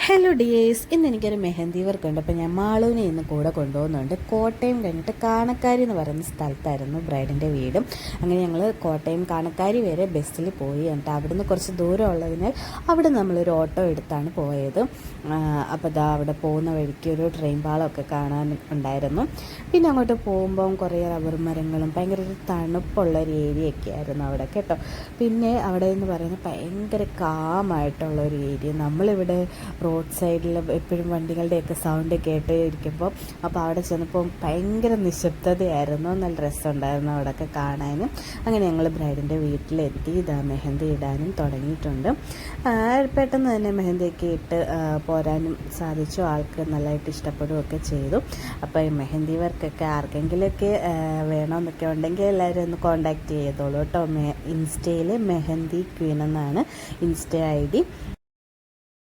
Hello dears ഇന്ന് എനിക്കൊരു mehndi work ഉണ്ട് അപ്പോൾ ഞാൻ മാളൂനെ ഇന്ന് കൂടെ കൊണ്ടുപോകുന്നുണ്ട്. കോട്ടയം കഴിഞ്ഞിട്ട് കാണക്കാരി എന്ന് പറയുന്ന സ്ഥലത്തായിരുന്നു ബ്രൈഡിന്റെ വീടും. അങ്ങനെ ഞങ്ങൾ കോട്ടയം കാണക്കാരി വരെ ബസ്സിൽ പോയി എന്നിട്ട് അവിടുന്ന് കുറച്ച് ദൂരം ഉള്ളതിനാൽ അവിടെ നമ്മളൊരു ഓട്ടോ എടുത്താണ് പോയത്. അപ്പോൾ ദാ അവിടെ പോകുന്ന വഴിക്ക് ഒരു ട്രെയിൻ പാളമൊക്കെ കാണാൻ ഉണ്ടായിരുന്നു. പിന്നെ അങ്ങോട്ട് പോകുമ്പം കുറേ റബ്ബർ മരങ്ങളും ഭയങ്കര ഒരു തണുപ്പുള്ള ഒരു ഏരിയ ഒക്കെ ആയിരുന്നു അവിടെ കേട്ടോ. പിന്നെ അവിടെ എന്ന് പറയുന്നത് ഭയങ്കര കാമായിട്ടുള്ള ഒരു ഏരിയ. നമ്മളിവിടെ റോഡ് സൈഡിൽ എപ്പോഴും വണ്ടികളുടെയൊക്കെ സൗണ്ട് കേട്ടേ ഇരിക്കുമ്പോൾ അപ്പോൾ അവിടെ ചെന്നപ്പോൾ ഭയങ്കര നിശബ്ദതയായിരുന്നു. നല്ല രസമുണ്ടായിരുന്നു അവിടെയൊക്കെ കാണാനും. അങ്ങനെ ഞങ്ങൾ ബ്രൈഡിന്റെ വീട്ടിലെത്തി. ഇതാ മെഹന്തി ഇടാനും തുടങ്ങിയിട്ടുണ്ട്. പെട്ടെന്ന് തന്നെ മെഹന്തിയൊക്കെ ഇട്ട് പോരാനും സാധിച്ചു. ആൾക്ക് നല്ലതായിട്ട് ഇഷ്ടപ്പെടുകയൊക്കെ ചെയ്തു. അപ്പോൾ ഈ മെഹന്തി വർക്കൊക്കെ ആർക്കെങ്കിലുമൊക്കെ വേണമെന്നൊക്കെ ഉണ്ടെങ്കിൽ എല്ലാവരും ഒന്ന് കോണ്ടാക്ട് ചെയ്തോളൂ കേട്ടോ. മെ ഇൻസ്റ്റയിൽ മെഹന്തി ക്വീൻ എന്നാണ് ഇൻസ്റ്റ ഐ ഡി.